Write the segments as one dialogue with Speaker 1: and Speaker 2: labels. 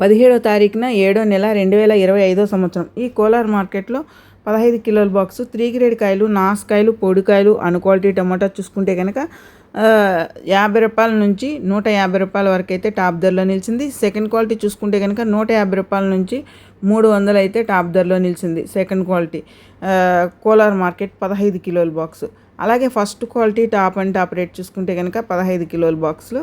Speaker 1: పదిహేడో తారీఖున ఏడో నెల రెండు వేల ఇరవై ఐదో సంవత్సరం. ఈ కోలార్ మార్కెట్లో పదహైదు కిలోల బాక్సు త్రీ గ్రేడ్ కాయలు నాసుకాయలు పొడికాయలు అను క్వాలిటీ టమాటా చూసుకుంటే కనుక యాభై రూపాయల నుంచి నూట యాభై రూపాయల వరకు అయితే టాప్ ధరలో నిలిచింది. సెకండ్ క్వాలిటీ చూసుకుంటే కనుక నూట యాభై రూపాయల నుంచి మూడు వందలు అయితే టాప్ ధరలో నిలిచింది సెకండ్ క్వాలిటీ. కోలార్ మార్కెట్ పదహైదు కిలోల బాక్స్. అలాగే first quality top and top rate చూసుకుంటే కనుక పదహైదు కిలోల బాక్సులు.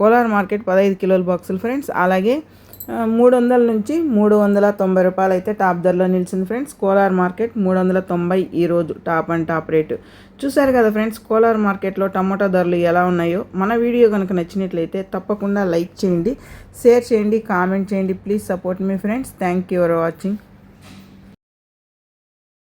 Speaker 1: కోలార్ మార్కెట్ పదహైదు కిలోల బాక్సులు ఫ్రెండ్స్. అలాగే మూడు వందల నుంచి మూడు వందల తొంభై రూపాయలు అయితే టాప్ ధరలో నిలిచింది ఫ్రెండ్స్. కోలార్ మార్కెట్ మూడు వందల తొంభై ఈరోజు టాప్ అండ్ టాప్ రేటు. చూసారు కదా ఫ్రెండ్స్ కోలార్ మార్కెట్లో టమాటా ధరలు ఎలా ఉన్నాయో? మన వీడియో కనుక నచ్చినట్లయితే తప్పకుండా లైక్ చేయండి షేర్ చేయండి కామెంట్ చేయండి. Please support me friends. Thank you for watching.